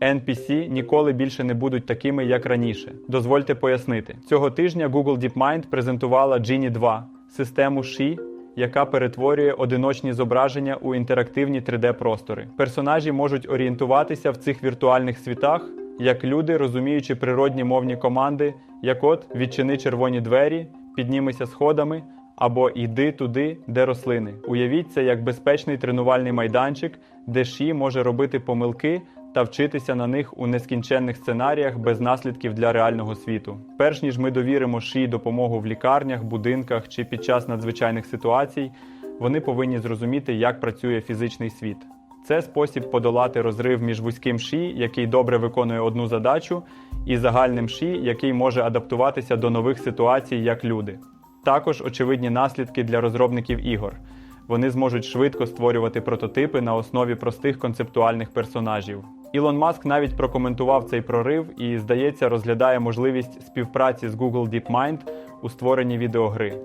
NPC ніколи більше не будуть такими, як раніше. Дозвольте пояснити. Цього тижня Google DeepMind презентувала Genie 2 систему She, яка перетворює одиночні зображення у інтерактивні 3D-простори. Персонажі можуть орієнтуватися в цих віртуальних світах, як люди, розуміючи природні мовні команди, як от відчини червоні двері, піднімися сходами або йди туди, де рослини. Уявіть це як безпечний тренувальний майданчик, де Ші може робити помилки та вчитися на них у нескінченних сценаріях без наслідків для реального світу. Перш ніж ми довіримо Ші допомогу в лікарнях, будинках чи під час надзвичайних ситуацій, вони повинні зрозуміти, як працює фізичний світ. Це спосіб подолати розрив між вузьким ші, який добре виконує одну задачу, і загальним ші, який може адаптуватися до нових ситуацій як люди. Також очевидні наслідки для розробників ігор. Вони зможуть швидко створювати прототипи на основі простих концептуальних персонажів. Ілон Маск навіть прокоментував цей прорив і, здається, розглядає можливість співпраці з Google DeepMind у створенні відеогри.